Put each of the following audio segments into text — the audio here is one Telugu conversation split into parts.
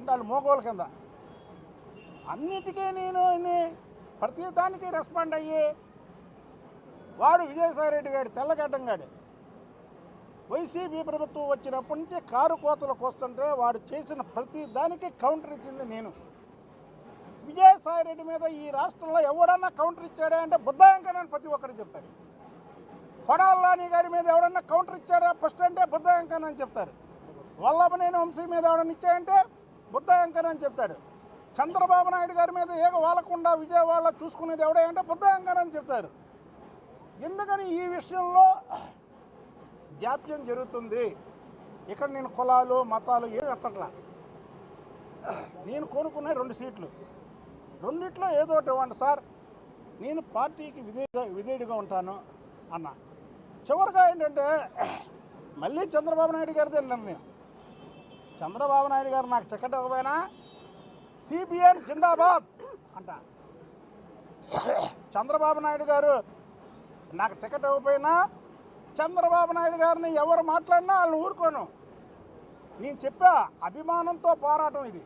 అంటే వాళ్ళు మోగోళ్ళ కింద. అన్నిటికీ నేను ప్రతి దానికి రెస్పాండ్ అయ్యి వాడు విజయసాయి రెడ్డి గారి తెల్లగడ్డం గాడి. వైసీపీ ప్రభుత్వం వచ్చినప్పటి నుంచి కారు కోతలకు వస్తుంటే వాడు చేసిన ప్రతి దానికి కౌంటర్ ఇచ్చింది నేను. విజయసాయి రెడ్డి మీద ఈ రాష్ట్రంలో ఎవడన్నా కౌంటర్ ఇచ్చాడా అంటే బుద్ధాయంకనని ప్రతి ఒక్కరు చెప్పారు. కొడాలని గారి మీద ఎవడన్నా కౌంటర్ ఇచ్చాడా ఫస్ట్ అంటే బుద్ధాయంకన్ అని చెప్తారు. వల్లభనేని వంశీ మీద ఎవడన్నా ఇచ్చాడంటే బుద్ధాయంకన్ అని చెప్తాడు. చంద్రబాబు నాయుడు గారి మీద ఏగ వాళ్ళకుండా విజయవాడలో చూసుకునేది ఎవడే అంటే బుద్ధాయంకన్ అని చెప్తారు. ఎందుకని ఈ విషయంలో జాప్యం జరుగుతుంది? ఇక్కడ నేను కులాలు మతాలు ఏమి ఎత్తట్లా? నేను కోరుకునే రెండు సీట్లు. రెండిట్లో ఏదో ఒకటి ఇవ్వండి సార్. నేను పార్టీకి విధేయుగా విధేయుడిగా ఉంటాను అన్న. చివరిగా ఏంటంటే మళ్ళీ చంద్రబాబు నాయుడు గారిదే నిర్ణయం. చంద్రబాబు నాయుడు గారు నాకు టికెట్ ఇవ్వకపోయినా సిబిఎన్ జిందాబాద్ అంట. చంద్రబాబు నాయుడు గారు నాకు టికెట్ ఇవ్వకపోయినా చంద్రబాబు నాయుడు గారిని ఎవరు మాట్లాడినా వాళ్ళు ఊరుకోను. నేను చెప్పా అభిమానంతో పోరాటం ఇది.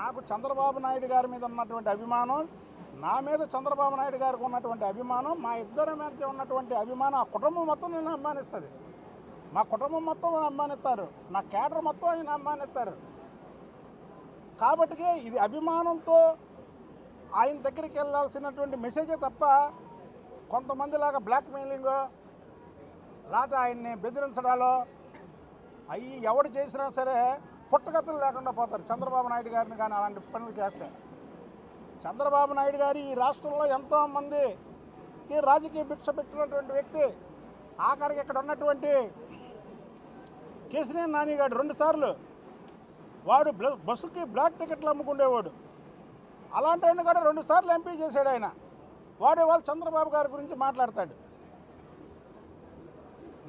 నాకు చంద్రబాబు నాయుడు గారి మీద ఉన్నటువంటి అభిమానం నా మీద చంద్రబాబు నాయుడు గారికి ఉన్నటువంటి అభిమానం మా ఇద్దరి మీద ఉన్నటువంటి అభిమానం ఆ కుటుంబం మొత్తం నేను అభిమానిస్తుంది. మా కుటుంబం మొత్తం అభిమానిస్తారు. నా కేడర్ మొత్తం ఆయన అభిమానిస్తారు. కాబట్టి ఇది అభిమానంతో ఆయన దగ్గరికి వెళ్ళాల్సినటువంటి మెసేజే తప్ప కొంతమందిలాగా బ్లాక్మెయిలింగ్ లేకపోతే ఆయన్ని బెదిరించడాలో అవి ఎవడు చేసినా సరే పుట్టగతులు లేకుండా పోతారు. చంద్రబాబు నాయుడు గారిని కానీ అలాంటి పనులు చేస్తే. చంద్రబాబు నాయుడు గారు ఈ రాష్ట్రంలో ఎంతోమందికి రాజకీయ భిక్ష పెట్టినటువంటి వ్యక్తి. ఆఖరికి ఇక్కడ ఉన్నటువంటి కేసీఆర్ నాని గారు రెండు సార్లు. వాడు బస్సుకి బ్లాక్ టికెట్లు అమ్ముకుండేవాడు. అలాంటి వాడిని కూడా రెండు సార్లు ఎంపీ చేశాడు ఆయన. వాడే వాళ్ళు చంద్రబాబు గారి గురించి మాట్లాడతాడు.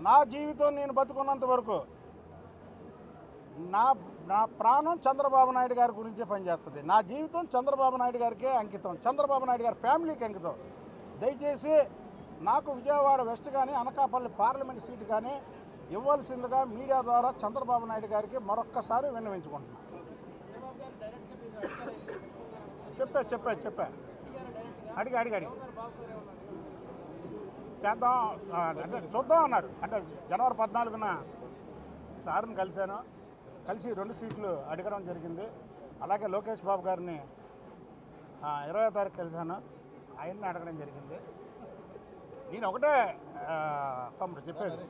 నా జీవితం నేను బతుకున్నంత వరకు నా నా ప్రాణం చంద్రబాబు నాయుడు గారి గురించే పనిచేస్తుంది. నా జీవితం చంద్రబాబు నాయుడు గారికే అంకితం. చంద్రబాబు నాయుడు గారి ఫ్యామిలీకి అంకితం. దయచేసి నాకు విజయవాడ వెస్ట్ కానీ అనకాపల్లి పార్లమెంట్ సీటు కానీ ఇవ్వాల్సిందిగా మీడియా ద్వారా చంద్రబాబు నాయుడు గారికి మరొక్కసారి విన్నవించుకుంటున్నాను చెప్పా చెప్పా చెప్పా. అడిగి అడిగి అడిగి. చేద్దాం అంటే చూద్దాం అన్నారు. అంటే జనవరి పద్నాలుగున సార్ని కలిశాను. కలిసి రెండు సీట్లు అడగడం జరిగింది. అలాగే లోకేష్ బాబు గారిని ఇరవై తారీఖు కలిశాను. ఆయన్ని అడగడం జరిగింది. నేను ఒకటే ఆ, తమ్ముడు చెప్పేది.